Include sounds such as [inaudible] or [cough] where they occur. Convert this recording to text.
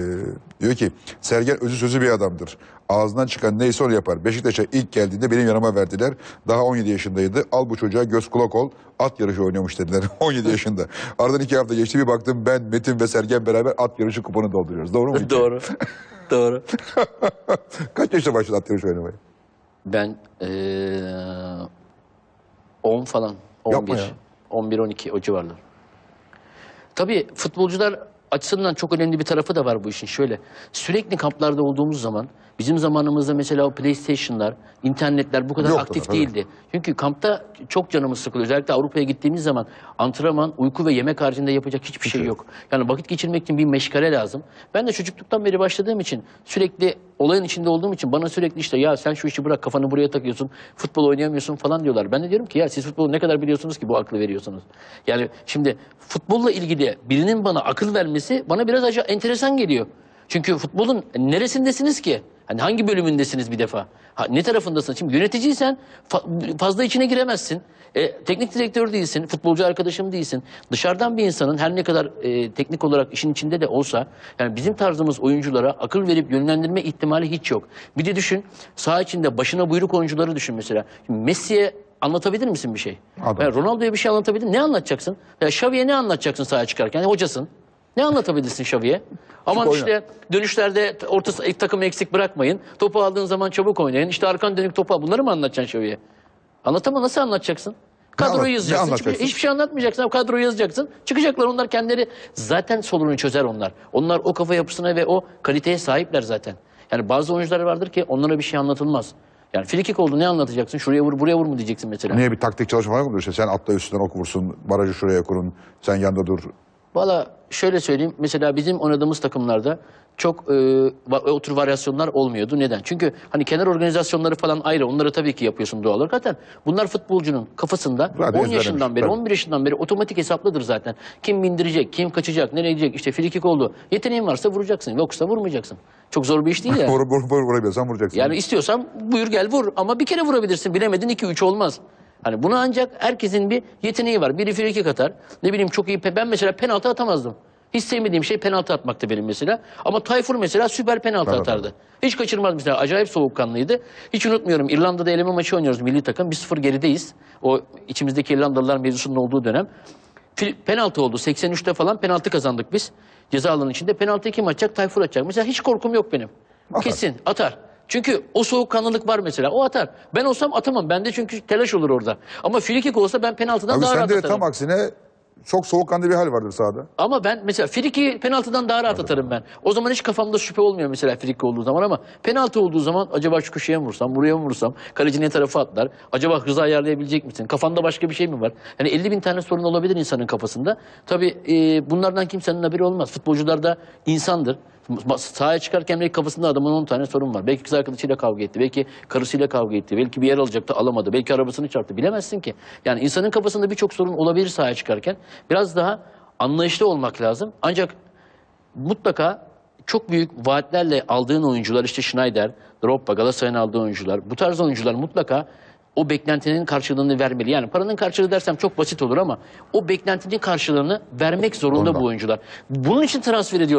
Ee, diyor ki Sergen özü sözü bir adamdır. Ağzından çıkan neyse onu yapar. Beşiktaş'a ilk geldiğinde benim yanıma verdiler. Daha 17 yaşındaydı. Al bu çocuğa göz kulak ol. At yarışı oynuyormuş dediler. [laughs] 17 yaşında. Aradan iki hafta geçti bir baktım ben Metin ve Sergen beraber at yarışı kuponu dolduruyoruz. Doğru mu? [laughs] Doğru. [laughs] Doğru. Kaç yaşta başladın at yarışı oynamaya? Ben eee 10 falan. Yapma 11. ya. 11-12 o civarlar. Tabii futbolcular açısından çok önemli bir tarafı da var bu işin. Şöyle sürekli kamplarda olduğumuz zaman bizim zamanımızda mesela o PlayStation'lar, internetler bu kadar Yoktu aktif tabii. değildi. Çünkü kampta çok canımız sıkılıyor. Özellikle Avrupa'ya gittiğimiz zaman antrenman, uyku ve yemek haricinde yapacak hiçbir şey yok. Yani vakit geçirmek için bir meşgale lazım. Ben de çocukluktan beri başladığım için sürekli olayın içinde olduğum için bana sürekli işte ya sen şu işi bırak kafanı buraya takıyorsun, futbol oynayamıyorsun falan diyorlar. Ben de diyorum ki ya siz futbolu ne kadar biliyorsunuz ki bu aklı veriyorsunuz. Yani şimdi futbolla ilgili birinin bana akıl vermesi bana biraz acı enteresan geliyor. Çünkü futbolun neresindesiniz ki? Hani hangi bölümündesiniz bir defa? Ha, ne tarafındasın? Şimdi yöneticiysen fa- fazla içine giremezsin. E, teknik direktör değilsin, futbolcu arkadaşım değilsin. Dışarıdan bir insanın her ne kadar e, teknik olarak işin içinde de olsa, yani bizim tarzımız oyunculara akıl verip yönlendirme ihtimali hiç yok. Bir de düşün, saha içinde başına buyruk oyuncuları düşün mesela. Şimdi Messi'ye anlatabilir misin bir şey? Adam. Ronaldo'ya bir şey anlatabilir Ne anlatacaksın? Ya Xavi'ye ne anlatacaksın sahaya çıkarken? Yani hocasın. Ne anlatabilirsin Xavi'ye? Aman oyna. işte dönüşlerde orta takımı eksik bırakmayın. Topu aldığın zaman çabuk oynayın. İşte arkan dönük topu. Bunları mı anlatacaksın Xavi'ye? Anlatamam nasıl anlatacaksın? anlat- Kadroyu ne yazacaksın. Hiçbir, anlatacaksın? hiçbir şey anlatmayacaksın. Abi Kadroyu yazacaksın. Çıkacaklar onlar kendileri. Zaten sorunu çözer onlar. Onlar o kafa yapısına ve o kaliteye sahipler zaten. Yani bazı oyuncular vardır ki onlara bir şey anlatılmaz. Yani frikik oldu ne anlatacaksın? Şuraya vur buraya vur mu diyeceksin mesela. Niye bir taktik çalışma falan mı? İşte sen atla üstünden ok vursun, barajı şuraya kurun, sen yanında dur. Valla şöyle söyleyeyim. Mesela bizim oynadığımız takımlarda çok e, o tür varyasyonlar olmuyordu. Neden? Çünkü hani kenar organizasyonları falan ayrı. Onları tabii ki yapıyorsun doğal olarak. Zaten bunlar futbolcunun kafasında Zaten 10 yaşından beri, tabii. 11 yaşından beri otomatik hesaplıdır zaten. Kim bindirecek, kim kaçacak, nereye gidecek? İşte frikik oldu. Yeteneğin varsa vuracaksın. Yoksa vurmayacaksın. Çok zor bir iş değil ya. [laughs] Vur, vur, vur, vurabiliyorsan vuracaksın. Yani istiyorsan buyur gel vur ama bir kere vurabilirsin. Bilemedin 2-3 olmaz. Hani bunu ancak herkesin bir yeteneği var. Biri frikik atar. Ne bileyim çok iyi. Ben mesela penaltı atamazdım. Hiç sevmediğim şey penaltı atmaktı benim mesela. Ama Tayfur mesela süper penaltı Tabii, atardı. Hiç kaçırmaz mesela. Acayip soğukkanlıydı. Hiç unutmuyorum. İrlanda'da eleme maçı oynuyoruz milli takım. 1-0 gerideyiz. O içimizdeki İrlandalılar mevzusunun olduğu dönem. Penaltı oldu. 83'te falan penaltı kazandık biz. Ceza alanının içinde. Penaltıyı kim atacak? Tayfur atacak. Mesela hiç korkum yok benim. Kesin atar. Çünkü o soğukkanlılık var mesela. O atar. Ben olsam atamam. Bende çünkü telaş olur orada. Ama frikik olsa ben penaltıdan Abi daha rahat sende atarım. tam aksine çok soğukkanlı bir hal vardır sahada. Ama ben mesela friki penaltıdan daha rahat atarım ben. O zaman hiç kafamda şüphe olmuyor mesela friki olduğu zaman ama penaltı olduğu zaman acaba şu köşeye mi vursam, buraya mı vursam, kaleci ne tarafa atlar, acaba hızı ayarlayabilecek misin, kafanda başka bir şey mi var? Yani 50 bin tane sorun olabilir insanın kafasında. Tabii e, bunlardan kimsenin haberi olmaz. Futbolcular da insandır. Sahaya çıkarken belki kafasında adamın 10 tane sorun var. Belki kız arkadaşıyla kavga etti, belki karısıyla kavga etti, belki bir yer alacaktı alamadı, belki arabasını çarptı. Bilemezsin ki. Yani insanın kafasında birçok sorun olabilir sahaya çıkarken. Biraz daha anlayışlı olmak lazım. Ancak mutlaka çok büyük vaatlerle aldığın oyuncular işte Schneider, Drogba, Galatasaray'ın aldığı oyuncular. Bu tarz oyuncular mutlaka o beklentinin karşılığını vermeli. Yani paranın karşılığı dersem çok basit olur ama o beklentinin karşılığını vermek zorunda Zorunda. bu oyuncular. Bunun için transfer ediyorlar.